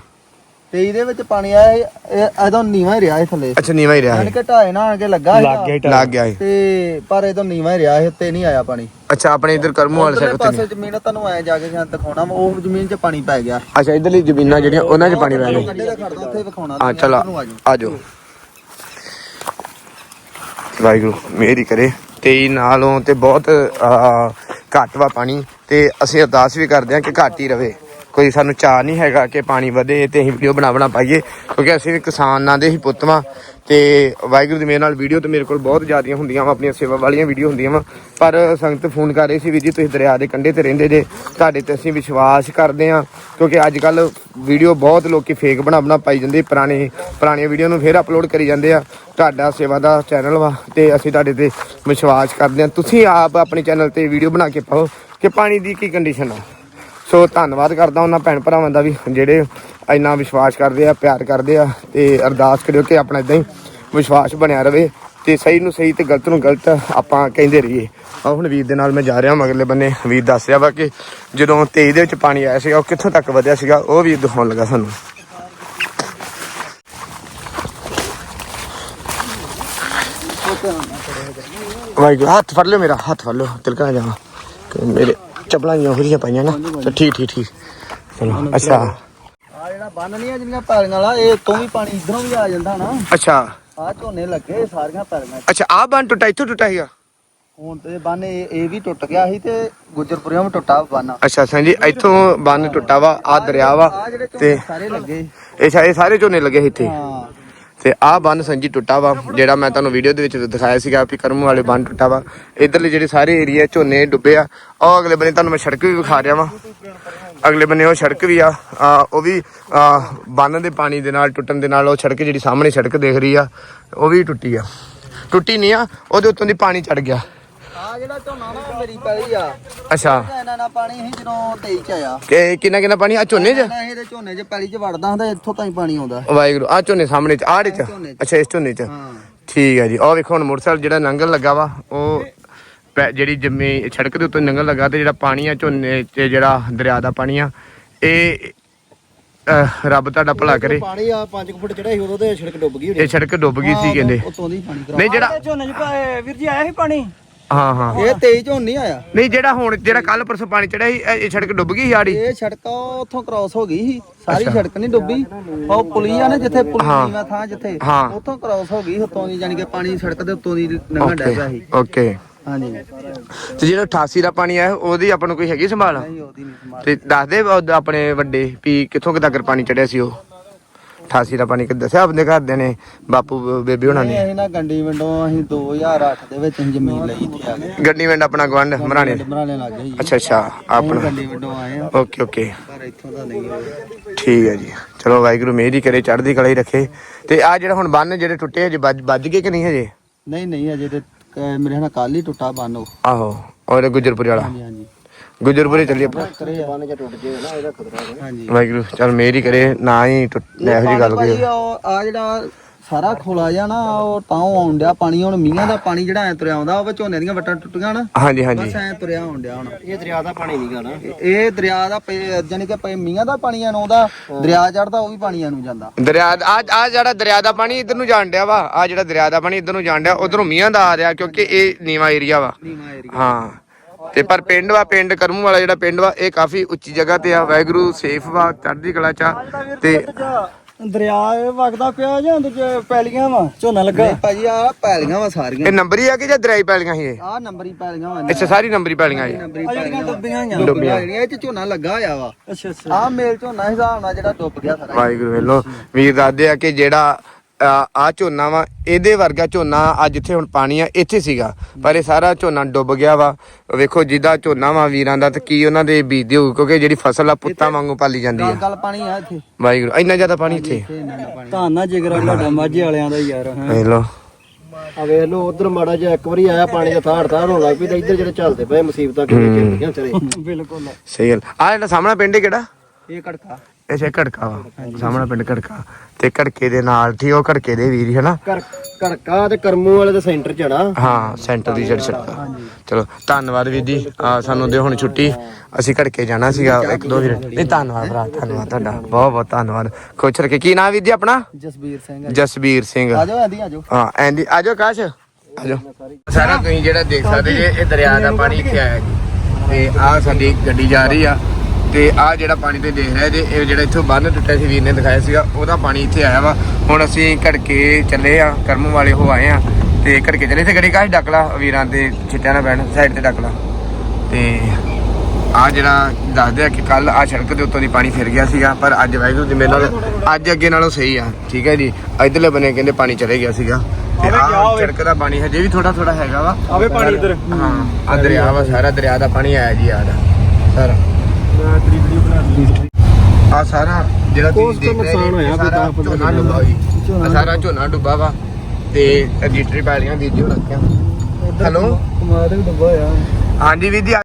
ਤੇ ਇਹਦੇ ਵਿੱਚ ਪਾਣੀ ਆਇਆ ਇਹ- ਇਹ ਇਹਦੋਂ ਨੀਵਾ ਹੀ ਰਿਹਾ ਇਹ ਥੱਲੇ। ਅੱਛਾ ਨੀਵਾ ਹੀ ਰਿਹਾ ਇਹ। ਕਿ ਢਾਏ ਨਾ ਆਣ ਕੇ ਲੱਗਾ ਸੀਗਾ। ਲੱਗ ਗਿਆ ਤੇ ਪਰ ਇਹਦੋਂ ਨੀਵਾ ਹੀ ਰਿਹਾ ਇਹ ਉੱਤੇ ਨਹੀਂ ਆਇਆ ਪਾਣੀ। ਅੱਛਾ ਆਪਣੇ ਇੱਧਰ ਕਰਮੂ ਵਾਲੇ ਸਾਈਡ ਪਾਸੇ ਜ਼ਮੀਨ ਤੁਹਾਨੂੰ ਐ ਜਾ ਕੇ ਜਾਂ ਦਿਖਾਉਣਾ ਉਹ ਜ਼ਮੀਨ 'ਚ ਪਾਣੀ ਪੈ ਗਿਆ। ਅੱਛਾ ਇਧਰਲੀ ਜ਼ਮੀਨਾਂ ਜਿਹੜੀਆਂ ਉਹਨਾਂ 'ਚ ਪਾਣੀ ਪੈ ਗਿਆ। ਹਾਂ ਚਲ ਉੱਧਰ ਨੂੰ ਆ ਜਾਓ। ਆ ਜਾਓ। ਵਾਹਿਗੁਰੂ ਮੇਰੀ ਕਰੇ। ਤੇ ਨਾਲੋਂ ਤੇ ਬਹੁਤ ਆ, ਘੱਟ ਵਾ ਪਾਣੀ ਤੇ ਅਸੀਂ ਅਰਦਾਸ ਵੀ ਕਰਦੇ ਹਾਂ ਕਿ ਘੱਟ ਹੀ ਰਵੇ। ਕੋਈ ਸਾਨੂੰ ਚਾਹ ਨਹੀਂ ਹੈਗਾ ਕਿ ਪਾਣੀ ਵਧੇ ਤੇ ਅਸੀਂ ਵੀਡੀਓ ਬਣਾ ਬਣਾ ਪਾਈਏ, ਕਿਉਂਕਿ ਅਸੀਂ ਵੀ ਕਿਸਾਨਾਂ ਦੇ ਹੀ ਪੁੱਤ ਵਾਂ। ਤੇ ਵਾਹਿਗੁਰੂ ਦੀ ਮਿਹਰ ਨਾਲ ਵੀਡੀਓ ਤੇ ਮੇਰੇ ਕੋਲ ਬਹੁਤ ਜ਼ਿਆਦੀਆਂ ਹੁੰਦੀਆਂ ਵਾ, ਆਪਣੀਆਂ ਸੇਵਾ ਵਾਲੀਆਂ ਵੀਡੀਓ ਹੁੰਦੀਆਂ ਵਾ। ਪਰ ਸੰਗਤ ਫੋਨ ਕਰ ਰਹੇ ਸੀ ਵੀ ਜੀ, ਤੁਸੀਂ ਦਰਿਆ ਦੇ ਕੰਢੇ ਤੇ ਰਹਿੰਦੇ ਜੇ, ਤੁਹਾਡੇ ਤੇ ਅਸੀਂ ਵਿਸ਼ਵਾਸ ਕਰਦੇ ਆ, ਕਿਉਂਕਿ ਅੱਜ ਕੱਲ ਵੀਡੀਓ ਬਹੁਤ ਲੋਕੀ ਫੇਕ ਬਣਾ ਬਣਾ ਪਾਈ ਜਾਂਦੇ, ਪੁਰਾਣੇ, ਪੁਰਾਣੀਆਂ ਵੀਡੀਓ ਨੂੰ ਫੇਰ ਅਪਲੋਡ ਕਰੀ ਜਾਂਦੇ ਆ। ਤੁਹਾਡਾ ਸੇਵਾ ਦਾ ਚੈਨਲ ਵਾ, ਤੇ ਅਸੀਂ ਤੁਹਾਡੇ ਤੇ ਵਿਸ਼ਵਾਸ ਕਰਦੇ ਆ। ਤੁਸੀਂ ਆਪ ਆਪਣੇ ਚੈਨਲ ਤੇ ਵੀਡੀਓ ਬਣਾ ਕੇ ਪਾਓ ਕਿ ਪਾਣੀ ਦੀ ਕੀ ਕੰਡੀਸ਼ਨ ਆ? ਸੋ ਧੰਨਵਾਦ ਕਰਦਾ ਉਹਨਾਂ ਭੈਣ ਭਰਾਵਾਂ ਦਾ ਵੀ, ਜਿਹੜੇ ਇੰਨਾ ਵਿਸ਼ਵਾਸ ਕਰਦੇ ਆ, ਪਿਆਰ ਕਰਦੇ ਆ ਤੇ ਅਰਦਾਸ ਕਰਿਓ ਕਿ ਆਪਣਾ ਇਦਾਂ ਹੀ ਵਿਸ਼ਵਾਸ ਬਣਿਆ ਰਵੇ ਤੇ ਸਹੀ ਨੂੰ ਸਹੀ ਤੇ ਗਲਤ ਨੂੰ ਗਲਤ ਆਪਾਂ ਕਹਿੰਦੇ ਰਹੀਏ। ਆ ਹੁਣ ਵੀਰ ਦੇ ਨਾਲ ਮੈਂ ਜਾ ਰਿਹਾ ਮਗਰਲੇ ਬੰਨੇ ਵੀਰ ਦੱਸ ਰਿਹਾ ਵਾ ਕਿ ਜਦੋਂ 23 ਦੇ ਵਿੱਚ ਪਾਣੀ ਆਇਆ ਸੀਗਾ, ਉਹ ਕਿੱਥੋਂ ਤੱਕ ਵਧਿਆ ਸੀਗਾ, ਉਹ ਵੀਰ ਦਿਖਾਉਣ ਲੱਗਾ ਸਾਨੂੰ। ਵਾਹਿਗੁਰੂ, ਹੱਥ ਫੜ ਲਿਓ ਮੇਰਾ, ਹੱਥ ਫੜ ਲਿਓ, ਤਿਲਕਾ ਜਾਵਾਂ। ਮੇਰੇ ਚੱਪਲਾਂ ਜੀਆਂ ਹੋਰੀਆਂ ਪਾਈਆਂ ਨਾ। ਤੇ ਠੀਕ ਠੀਕ ਠੀਕ। ਚਲੋ ਅੱਛਾ। ਆ ਜਿਹੜਾ ਬੰਨ ਨਹੀਂ ਆ ਜਿਹੜੀਆਂ ਪੈਲੀਆਂ ਵਾਲਾ ਇਹ ਤੋਂ ਵੀ ਪਾਣੀ ਇਧਰੋਂ ਵੀ ਆ ਜਾਂਦਾ ਨਾ। ਅੱਛਾ। ਆ ਝੋਨੇ ਲੱਗੇ ਸਾਰੀਆਂ ਪੈਲੀਆਂ ਅੱਛਾ ਆ ਬੰਨ ਟੁੱਟਾ ਇੱਥੋਂ ਟੁੱਟਾ ਸੀਗਾ? ਹੁਣ ਤੇ ਬੰਨ ਇਹ ਇਹ ਵੀ ਟੁੱਟ ਗਿਆ ਸੀ ਤੇ ਗੁੱਜਰਪੁਰਿਆਂ ਵੀ ਟੁੱਟਾ ਬੰਨ। ਅੱਛਾ ਸੰਜੀ ਇੱਥੋਂ ਬੰਨ ਟੁੱਟਾ ਵਾ ਆ ਦਰਿਆ ਵਾ ਆ ਜਿਹੜੇ ਤੇ ਸਾਰੇ ਲੱਗੇ। ਇਹ ਸਾਰੇ ਝੋਨੇ ਲੱਗੇ ਸੀ ਇੱਥੇ। ਹਾਂ। ਤੇ ਆਹ ਬੰਨ ਸੰਜੀ ਟੁੱਟਾ ਵਾ ਜਿਹੜਾ ਮੈਂ ਤੁਹਾਨੂੰ ਵੀਡੀਓ ਦੇ ਵਿੱਚ ਦਿਖਾਇਆ ਸੀਗਾ ਵੀ ਕਰਮ ਵਾਲੇ ਬੰਨ ਟੁੱਟਾ ਵਾ। ਇਧਰਲੇ ਜਿਹੜੇ ਸਾਰੇ ਏਰੀਆ ਝੋਨੇ ਡੁੱਬੇ ਆ ਉਹ ਅਗਲੇ ਬੰਨੇ ਤੁਹਾਨੂੰ ਮੈਂ ਸੜਕ ਵੀ ਵਿਖਾ ਰਿਹਾ ਵਾਂ। ਅਗਲੇ ਬੰਨੇ ਉਹ ਸੜਕ ਵੀ ਆ ਉਹ ਵੀ ਆ, ਬੰਨ ਦੇ ਪਾਣੀ ਦੇ ਨਾਲ ਟੁੱਟਣ ਦੇ ਨਾਲ ਉਹ ਸੜਕ ਜਿਹੜੀ ਸਾਹਮਣੇ ਸੜਕ ਦੇਖ ਰਹੀ ਆ ਉਹ ਵੀ ਟੁੱਟੀ ਆ। ਟੁੱਟੀ ਨਹੀਂ ਆ ਉਹਦੇ ਉੱਤੋਂ ਦੀ ਪਾਣੀ ਚੜ ਗਿਆ। ਆ ਜਿਹੜਾ ਝੋਨਾ ਨਾ ਉਹ ਮੇਰੀ ਪੈਲੀ ਆ। ਅੱਛਾ। ਇਹਨਾਂ ਨਾਲ ਪਾਣੀ ਸੀ ਜਦੋਂ 23 ਚ ਆਇਆ। ਕਿ ਕਿੰਨਾ ਕਿੰਨਾ ਪਾਣੀ ਆ ਝੋਨੇ 'ਚ? ਨਾ ਇਹਦੇ ਝੋਨੇ 'ਚ ਪੈਲੀ 'ਚ ਵੜਦਾ ਹੁੰਦਾ ਇੱਥੋਂ ਤਾਂ ਹੀ ਪਾਣੀ ਆਉਂਦਾ। ਵਾਹਿਗੁਰੂ ਆ ਝੋਨੇ ਸਾਹਮਣੇ 'ਚ ਆੜੇ 'ਚ? ਝੋਨੇ 'ਚ। ਅੱਛਾ ਇਸ ਝੋਨੇ 'ਚ। ਹਾਂ। ਠੀਕ ਹੈ ਜੀ। ਉਹ ਵੇਖੋ ਹੁਣ ਮੋਟਰਸਾਈਕਲ ਜਿਹੜਾ ਲੰਘਣ ਲੱਗਾ ਵਾ ਉਹ ਪੈ- ਜਿਹੜੀ ਜੰਮੀ ਸੜਕ ਦੇ ਉੱਤੇ ਲੰਘਣ ਲੱਗਾ ਤੇ ਜਿਹੜਾ ਪਾਣੀ ਆ ਝੋਨੇ 'ਚ ਜਿਹੜਾ ਦਰਿਆ ਦਾ ਪਾਣੀ ਆ ਇਹ ਅਹ, ਰੱਬ ਤੁਹਾਡਾ ਭਲਾ ਕਰੇ। ਪਾਣੀ ਆ 5 ਫੁੱਟ ਚੜਿਆ ਸੀ ਉਦੋਂ ਤੇ ਸੜਕ ਡੁੱਬ ਗਈ ਇਹ ਸੜਕ ਡੁੱਬ ਗਈ ਸੀ ਕਹਿੰਦੇ। ਉਤੋਂ ਦੀ ਪਾਣੀ ਨਹੀਂ ਜਿਹੜਾ ਝੋਨੇ 'ਚ ਵੀਰ ਜੀ ਆਇਆ ਸੀ ਪਾਣੀ? ਹਾਂ ਹਾਂ। ਇਹ 23 ਝੋਨ ਨਹੀਂ ਆਇਆ। ਨਹੀਂ ਜਿਹੜਾ ਹੁਣ ਜਿਹੜਾ ਕੱਲ ਪਰਸੋਂ ਪਾਣੀ ਚੜਿਆ ਸੀ ਇਹ ਇਹ ਸੜਕ ਡੁੱਬ ਗਈ ਸੀ ਆੜੀ ਇਹ ਸੜਕ ਉੱਥੋਂ ਕ੍ਰਾਸ ਹੋ ਗਈ ਸੀ। ਸਾਰੀ ਸੜਕ ਨਹੀਂ ਡੁੱਬੀ। ਉਹ ਪੁਲੀ ਆ ਨਾ ਜਿੱਥੇ ਪੁਲੀ ਹਾਂ। ਨੀਵਾਂ ਥਾਂ ਜਿੱਥੇ ਹਾਂ। ਉੱਥੋਂ ਕ੍ਰਾਸ ਹੋ ਗਈ ਉੱਤੋਂ ਦੀ ਜਾਨੀ ਕਿ ਪਾਣੀ ਸੜਕ ਦੇ ਉੱਤੋਂ ਦੀ ਲੰਘਣ ਡਿਆ ਪਿਆ ਸੀ। ਓਕੇ। ਹਾਂਜੀ। ਤੇ ਜਿਹੜਾ 88 ਦਾ ਪਾਣੀ ਆਇਆ ਉਹਦੀ ਆਪਾਂ ਨੂੰ ਕੋਈ ਹੈਗੀ ਸੰਭਾਲ? ਨਹੀਂ ਉਹਦੀ ਨਹੀਂ ਸਮਾਰ ਤੇ ਦੱਸ ਦੇ ਉਹ ਆਪਣੇ ਵੱਡੇ ਵੀ ਕਿੱਥੋਂ ਕਿੱਦਾਂ ਪਾਣੀ ਚੜਿਆ ਸੀ ਉਹ? 88 ਦਾ ਪਾਣੀ ਕਿ ਦੱਸਿਆ ਆਪਣੇ ਘਰਦਿਆਂ ਨੇ ਬਾਪੂ ਬੇਬੀ ਹੋਣਾ ਨੇ। ਅਸੀਂ ਨਾ ਗੰਡੀ ਵਿੰਡੋਂ ਅਸੀਂ 2008 ਦੇ ਵਿੱਚ ਅਸੀਂ ਜ਼ਮੀਨ ਲਈ ਇੱਥੇ ਆ ਗਏ। ਗੱਡੀ ਵੰਡ ਆਪਣਾ ਗਵੰਡ ਮਰਾਣੇ ਬਰਾਲੇ ਲੱਗ ਗਏ ਅੱਛਾ ਅੱਛਾ ਆਪਣਾ। ਗੰਡੀ ਵਿੰਡੋਂ ਆਏ ਆ। Okay okay. ਪਰ ਇੱਥੋਂ ਦਾ ਨਹੀਂ ਠੀਕ ਹੈ ਜੀ। ਚਲੋ ਵਾਹਿਗੁਰੂ ਮਿਹਰ ਹੀ ਕਰੇ ਚੜ੍ਹਦੀ ਕਲਾ ਹੀ ਰੱਖੇ। ਤੇ ਆ ਜਿਹੜਾ ਹੁਣ ਬੰਨ ਜਿਹੜੇ ਟੁੱਟੇ ਹਜੇ ਵੱਜ ਗਏ ਕਿ ਨਹੀਂ ਹਜੇ? ਨਹੀਂ ਨਹੀਂ ਅਜੇ ਤੇ ਮੇਰੇ ਨਾਲ ਕੱਲ ਹੀ ਟੁੱਟਾ ਬੰਨ ਉਹ। ਆਹੋ ਔਰ ਗੁਜਰਪੁਰ ਵਾਲਾ। ਹਾਂਜੀ ਹਾਂਜੀ। ਗੁਜਰਪੁਰੇ ਚੱਲੀ ਆਪਾਂ। ਕਰੇ ਬੰਨ ਜੇ ਟੁੱਟ ਜੇ ਨਾ ਇਹਦਾ ਖਤਰਾ ਹਾਂਜੀ। ਵਾਹਿਗੁਰੂ ਚਲ ਮਿਹਰ ਹੀ ਕਰੇ ਨਾ ਹੀ ਟੁੱਟ ਇਹੋ ਜੀ ਗੱਲ ਕੋਈ। ਆ ਜਿਹੜਾ ਸਾਰਾ ਖੋਲਾ ਜਿਹਾ ਨਾ ਉਹ ਤਾਂ ਆਉਣ ਡਿਆ ਪਾਣੀ ਹੁਣ ਮੀਂਹਾਂ ਦਾ ਪਾਣੀ ਜਿਹੜਾ ਐ ਤੁਰਿਆ ਆਉਂਦਾ ਉਹ ਝੋਨੇ ਦੀਆਂ ਵੱਟਾਂ ਟੁੱਟੀਆਂ ਨਾ। ਹਾਂਜੀ ਹਾਂਜੀ। ਬਸ ਐ ਤੁਰਿਆ ਆਉਣ ਡਿਆ ਹੁਣ। ਇਹ ਦਰਿਆ ਦਾ ਪਾਣੀ ਨਹੀਂਗਾ ਨਾ। ਇਹ ਦਰਿਆ ਦਾ ਪਏ- ਜਾਣੀ ਕਿ ਪਏ ਮੀਂਹਾਂ ਦਾ ਪਾਣੀ ਆਉਂਦਾ ਦਰਿਆ ਚੜਦਾ ਉਹ ਵੀ ਪਾਣੀ ਨੂੰ ਜਾਂਦਾ। ਦਰਿਆ ਆ ਆ ਜਿਹੜਾ ਦਰਿਆ ਦਾ ਪਾਣੀ ਇਧਰ ਨੂੰ ਜਾਣ ਡਿਆ ਵਾ ਆ ਜਿਹੜਾ ਦਰਿਆ ਦਾ ਪਾਣੀ ਇਧਰ ਨੂੰ ਜਾਣ ਡਿਆ ਉਧਰੋਂ ਮੀਂਹਾਂ ਦਾ ਆ ਰਿਹਾ ਕਿਉਂਕਿ ਇਹ ਨੀਵਾ ਏਰੀਆ ਵਾ। ਨੀਵਾਂ ਏਰੀਆ। ਹਾਂ। ਤੇ ਪਰ ਪਿੰਡ ਵਾ ਪਿੰਡ ਕਰਮੂ ਵਾਲਾ ਜਿਹੜਾ ਪਿੰਡ ਵਾ ਇਹ ਕਾਫੀ ਉੱਚੀ ਜਗ੍ਹਾ ਤੇ ਆ। ਵਾਹਿਗੁਰੂ ਸੇਫ ਵਾ ਚੜ੍ਹਦੀ ਕਲਾ ਚ ਆ। ਤੇ ਦਰਿਆ ਇਹ ਵਗਦਾ ਪਿਆ ਜਾਂ ਦੂਜੇ ਪੈਲੀਆਂ ਵਾ? ਝੋਨਾ ਲੱਗਾ? ਭਾਜੀ ਆ ਪੈਲੀਆਂ ਵਾ ਸਾਰੀਆਂ। ਇਹ ਨੰਬਰੀ ਆ ਕਿ ਜਾਂ ਦਰਿਆਈ ਪੈਲੀਆਂ ਸੀ ਇਹ? ਆ ਨੰਬਰੀ ਪੈਲੀਆਂ ਵਾ। ਅੱਛਾ ਸਾਰੀ ਨੰਬਰੀ ਪੈਲੀਆਂ ਇਹ ਨੰਬਰੀ ਪੈਲੀਆਂ ਡੁੱਬੀਆਂ ਡੁੱਬੀਆਂ। ਇਹ ਚ ਝੋਨਾ ਲੱਗਾ ਹੋਇਆ ਵਾ। ਅੱਛਾ ਅੱਛਾ। ਆ ਮੇਲ ਝੋਨਾ ਹਿਸਾਬ ਨਾਲ ਜਿਹੜਾ ਡੁੱਬ ਗਿਆ ਸਾਰਾ। ਵਾਹਿਗੁਰੂ ਵੇਲੋ ਵੀਰ ਦੱਸਦੇ ਆ ਕਿ ਜਿਹੜਾ ਆ ਝੋਨਾ ਵਾ ਇਹਦੇ ਵਰਗਾ ਝੋਨਾ ਅੱਜ ਜਿੱਥੇ ਹੁਣ ਪਾਣੀ ਆ ਇੱਥੇ ਸੀਗਾ। ਪਰ ਇਹ ਸਾਰਾ ਝੋਨਾ ਡੁੱਬ ਗਿਆ ਵਾ। ਵੇਖੋ ਜਿੱਦਾਂ ਝੋਨਾ ਵਾ ਵੀਰਾਂ ਦਾ ਤੇ ਕੀ ਉਹਨਾਂ ਦੇ ਬੀਜਦੇ ਹੋਊ ਕਿਉਂਕਿ ਜਿਹੜੀ ਫਸਲ ਆ ਪੁੱਤਾਂ ਵਾਂਗੂ ਪਾਲੀ ਜਾਂਦੀ ਆ। ਗੱਲ ਪਾਣੀ ਆ ਇੱਥੇ। ਵਾਹਿਗੁਰੂ ਇੰਨਾ ਜ਼ਿਆਦਾ ਪਾਣੀ ਇੱਥੇ? ਇੱਥੇ ਇੰਨਾ ਇੰਨਾ ਪਾਣੀ। ਤਾਂ ਨਾ ਜਿਗਰਾ ਤੁਹਾਡਾ ਮਾਝੇ ਵਾਲਿਆਂ ਦਾ ਯਾਰ ਵੇਖ ਲੋ ਆ ਵੇਖ ਲੋ ਉਧਰ ਮਾੜਾ ਜਿਹਾ ਇੱਕ ਵਾਰੀ ਆਇਆ ਪਾਣੀ ਦਾ ਥਾੜ ਥਾੜ ਹੋਣ ਲੱਗ ਪਈ ਤੇ ਇੱਧਰ ਜਿਹੜੇ ਚੱਲਦੇ ਪਏ ਮੁਸੀਬਤਾਂ ਕਿੰਨੇ ਚਿਰ ਚਲੇ ਬਿਲਕੁਲ। ਸਹੀ ਗੱਲ। ਆ ਜਿਹੜਾ ਸਾਹਮਣਾ ਪਿੰਡ ਕਿਹੜਾ? ਇਹ ਕੜਕਾ। ਇਹ ਘੜਕਾ ਵਾ ਸਾਹਮਣਾ ਪਿੰਡ ਘੜਕਾ। ਤੇ ਘੜਕੇ ਦੇ ਨਾਲ ਠੀਕ ਉਹ ਘੜਕੇ ਦੇ ਵੀਰ ਹਨਾ? ਕੜਕਾ ਤੇ ਕਰਮੂ ਵਾਲੇ ਦੇ ਸੈਂਟਰ ਚ ਨਾ। ਹਾਂ ਸੈਂਟਰ ਦੀ ਜਿਹੜੀ ਸੜਕ। ਚਲੋ ਧੰਨਵਾਦ ਵੀਰ ਜੀ। ਆ ਸਾਨੂੰ ਦਿਓ ਹੁਣ ਛੁੱਟੀ। ਅਸੀਂ ਘੜਕੇ ਜਾਣਾ ਸੀਗਾ ਇੱਕ ਦੋ ਵੀਰ। ਨਹੀਂ ਧੰਨਵਾਦ ਭਰਾ ਧੰਨਵਾਦ ਤੁਹਾਡਾ। ਬਹੁਤ ਬਹੁਤ ਧੰਨਵਾਦ। ਖੁਸ਼ ਰੱਖੇ। ਕੀ ਨਾਮ ਵੀਰ ਜੀ ਆਪਣਾ? ਜਸਬੀਰ ਸਿੰਘ ਜਸਬੀਰ ਸਿੰਘ। ਆ ਜਾਓ ਆਂਦੀ ਆ ਜਾਓ। ਹਾਂ ਐਂਦੀ ਆਜੋ ਕਾਸ਼। ਆਜੋ ਸਾਰਾ ਤੁਸੀਂ ਜਿਹੜਾ ਦੇਖ ਸਕਦੇ ਜੇ ਇਹ ਦਰਿਆ ਦਾ ਪਾਣੀ ਇੱਥੇ ਆਇਆ ਜੀ। ਤੇ ਆ ਸਾਡੀ ਗੱਡੀ ਜਾ ਰਹੀ ਆ। ਤੇ ਆ ਜਿਹੜਾ ਪਾਣੀ ਤੇ ਦੇਖ ਰਹੇ ਜੇ ਇਹ ਜਿਹੜਾ ਇੱਥੋਂ ਬੰਨ ਟੁੱਟਿਆ ਸੀ ਵੀਰ ਨੇ ਦਿਖਾਇਆ ਸੀਗਾ ਉਹਦਾ ਪਾਣੀ ਇੱਥੇ ਆਇਆ ਵਾ। ਹੁਣ ਅਸੀਂ ਘੜਕੇ ਚੱਲੇ ਆ ਕਰਮ ਵਾਲੇ ਹੋ ਆਏ ਆ ਤੇ ਘੜਕੇ ਚੱਲੇ। ਤੇ ਗੱਡੀ ਕਾਸ਼ ਡੱਕ ਲਾ ਵੀਰਾਂ ਤੇ ਛਿੱਟਿਆਂ ਨਾ ਪੈਣ ਸਾਈਡ ਤੇ ਡੱਕ ਲਾ। ਤੇ ਆ ਜਿਹੜਾ ਦੱਸਦੇ ਆ ਕਿ ਕੱਲ ਆ ਸੜਕ ਦੇ ਉੱਤੋਂ ਦੀ ਪਾਣੀ ਫਿਰ ਗਿਆ ਸੀਗਾ ਪਰ ਅੱਜ ਵਾਹਿਗੁਰੂ ਦੀ ਮਿਹਰ ਨਾਲ ਅੱਜ ਅੱਗੇ ਨਾਲੋਂ ਸਹੀ ਆ ਠੀਕ ਹੈ ਜੀ। ਇਧਰਲੇ ਬੰਨੇ ਕਹਿੰਦੇ ਪਾਣੀ ਚਲੇ ਗਿਆ ਸੀਗਾ। ਤੇ ਆ। ਸੜਕ ਦਾ ਪਾਣੀ ਹਜੇ ਵੀ ਥੋੜਾ ਥੋੜਾ ਹੈਗਾ ਵਾ। ਆਵੇ ਪਾਣੀ ਇੱਧਰ। ਹਾਂ ਆ ਦਰਿਆ ਵਾ ਸਾਰਾ ਦਰਿਆ ਦਾ ਪਾਣੀ ਆਇਆ ਜੀ ਆ ਦਾ ਸਾਰਾ ਆ ਸਾਰਾ ਜਿਹੜਾ ਤੁਸੀਂ ਦੇਖ ਰਹੇ ਨੁਕਸਾਨ ਹੋਇਆ ਕੋਈ ਸਾਰਾ ਝੋਨਾ ਡੁੱਬਾ ਜੀ ਝੋਨਾ ਆਹ ਸਾਰਾ ਝੋਨਾ ਡੁੱਬਾ ਵਾ ਤੇ ਰਜਿਸਟਰੀ ਪੈਲੀਆਂ ਵੀਡੀਓ ਰੱਖਿਆ। ਹੈਲੋ ਕਮਾਦ ਵੀ ਡੁੱਬਾ ਹੋਇਆ। ਹਾਂਜੀ ਵੀਰ ਜੀ